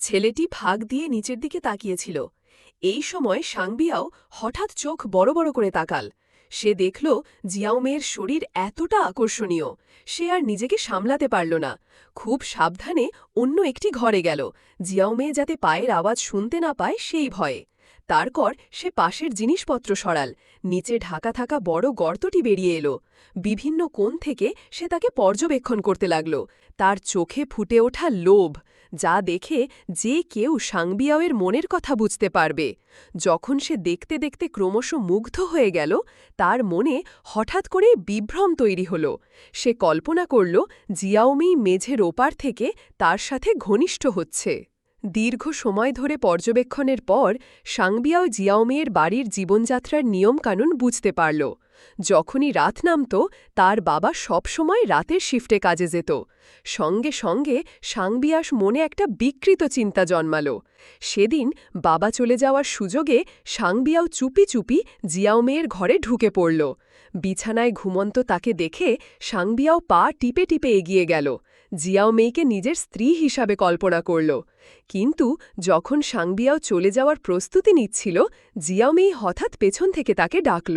ছেলেটি ফাঁক দিয়ে নিচের দিকে তাকিয়েছিল। এই সময় সাংবিয়াও হঠাৎ চোখ বড় বড় করে তাকাল। সে দেখল জিয়াও মেয়ের শরীর এতটা আকর্ষণীয়, সে আর নিজেকে সামলাতে পারল না। খুব সাবধানে অন্য একটি ঘরে গেল। জিয়াও মেয়ে যাতে পায়ের আওয়াজ শুনতে না পায় সেই ভয়ে। তারপর সে পাশের জিনিসপত্র সরাল। নিচে ঢাকা থাকা বড় গর্তটি বেরিয়ে এলো। বিভিন্ন কোণ থেকে সে তাকে পর্যবেক্ষণ করতে লাগল। তার চোখে ফুটে ওঠা লোভ যা দেখে যে কেউ সাংবিয়াওয়ের মনের কথা বুঝতে পারবে। যখন সে দেখতে দেখতে ক্রমশ মুগ্ধ হয়ে গেল, তার মনে হঠাৎ করে বিভ্রম তৈরি হল। সে কল্পনা করল জিয়াওমি মেঝের ওপার থেকে তার সাথে ঘনিষ্ঠ হচ্ছে। দীর্ঘ সময় ধরে পর্যবেক্ষণের পর, সাংবিয়াও জিয়াওমেয়ের বাড়ির জীবনযাত্রার নিয়মকানুন বুঝতে পারল। যখনই রাত নামত, তার বাবা সবসময় রাতের শিফটে কাজে যেত। সঙ্গে সঙ্গে সাংবিয়াস মনে একটা বিকৃত চিন্তা জন্মাল। সেদিন বাবা চলে যাওয়ার সুযোগে সাংবিয়াও চুপি চুপি জিয়াওমেয়ের ঘরে ঢুকে পড়ল। বিছানায় ঘুমন্ত তাকে দেখে সাংবিয়াও পা টিপে টিপে এগিয়ে গেল। জিয়াও মেয়েকে নিজের স্ত্রী হিসাবে কল্পনা করল। কিন্তু যখন সাংবিয়াও চলে যাওয়ার প্রস্তুতি নিচ্ছিল, জিয়াও মেয়ে হঠাৎ পেছন থেকে তাকে ডাকল।